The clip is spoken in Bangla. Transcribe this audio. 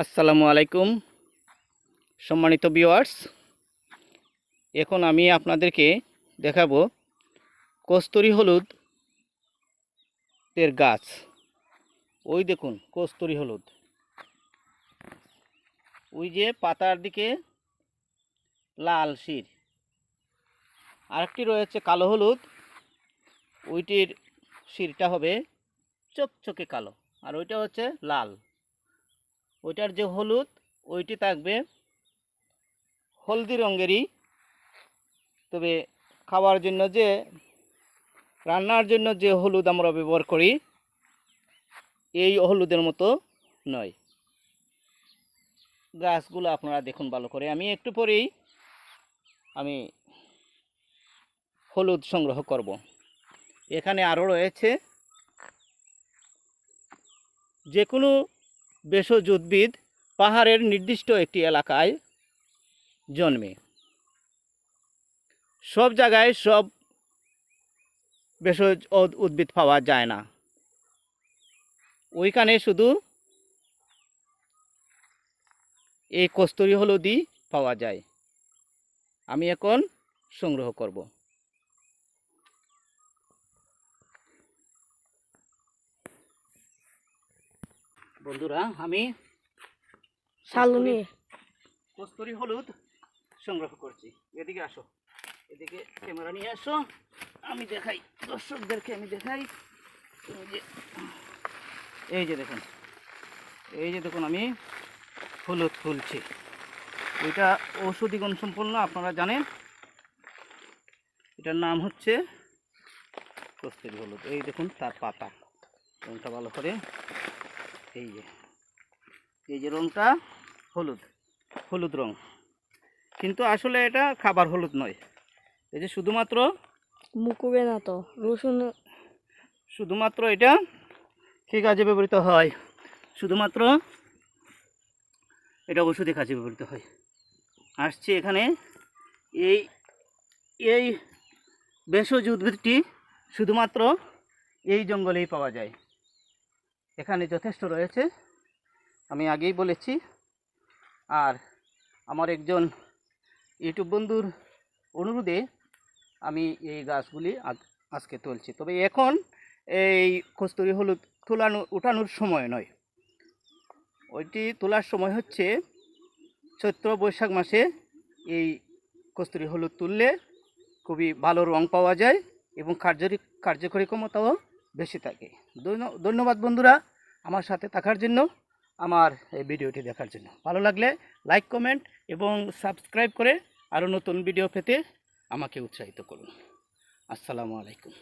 আসসালামু আলাইকুম, সম্মানিত ভিউয়ার্স এখন আমি আপনাদেরকে দেখাবো কস্তুরি হলুদ এর গাছ। ওই দেখুন, কস্তুরি হলুদ। ওই যে পাতার দিকে লাল শির। আরেকটি রয়েছে কালো হলুদ। ওইটির শিরটা হবে চকচকে কালো, আর ওইটা হচ্ছে লাল। ওইটার যে হলুদ, ওইটি থাকবে হলদি রঙেরই। তবে খাওয়ার জন্য যে, রান্নার জন্য যে হলুদ আমরা ব্যবহার করি, এই হলুদের মতো নয়। গাছগুলো আপনারা দেখুন ভালো করে। আমি একটু পরেই আমি হলুদ সংগ্রহ করব। এখানে আরও রয়েছে যে কোনো ভেষজ উদ্ভিদ পাহাড়ের নির্দিষ্ট একটি এলাকায় জন্মে। সব জায়গায় সব ভেষজ উদ্ভিদ পাওয়া যায় না। ওইখানে শুধু এই কস্তুরি হলুদই পাওয়া যায়। আমি এখন সংগ্রহ করব। বন্ধুরা আমি শালুনি। কস্তুরি হলুদ সংগ্রহ করছি। এদিকে আসো। এদিকে ক্যামেরা নিয়ে আসো। আমি দেখাই দর্শকদেরকে আমি দেখাই। এই যে দেখুন। এই যে দেখুন আমি হলুদ তুলছি এটা ঔষধি গুণ সম্পন্ন আপনারা জানেন। এটার নাম হচ্ছে কস্তুরি হলুদ। এই দেখুন তার পাতা। রঙটা ভালো করে এই যে এই যে রঙটা হলুদ হলুদ রং। কিন্তু আসলে এটা খাবার হলুদ নয়। এই যে শুধুমাত্র মুকুবে না তো রসুন শুধুমাত্র এটা কী কাজে ব্যবহৃত হয়? শুধুমাত্র এটা ওষুধি কাজে ব্যবহৃত হয়। আসছে এখানে এই এই ভেষজ উদ্ভিদটি শুধুমাত্র এই জঙ্গলেই পাওয়া যায়। এখানে যথেষ্ট রয়েছে। আমি আগেই বলেছি। আর আমার একজন ইউটিউব বন্ধুর অনুরোধে আমি এই গাছগুলি আজ- আজকে তুলছি। তবে এখন এই কস্তুরি হলুদ তোলানো, উঠানোর সময় নয়। ওইটি তোলার সময় হচ্ছে চৈত্র বৈশাখ মাসে এই কস্তুরি হলুদ তুললে খুবই ভালো রং পাওয়া যায় এবং কার্যকরী কার্যকরী ক্ষমতাও বেশি থাকে। ধন্য- ধন্যবাদ বন্ধুরা আমার সাথে থাকার জন্য, আমার এই ভিডিওটি দেখার জন্য। ভালো লাগলে লাইক কমেন্ট এবং সাবস্ক্রাইব করে আরও নতুন ভিডিও পেতে আমাকে উৎসাহিত করুন। আসসালামু আলাইকুম।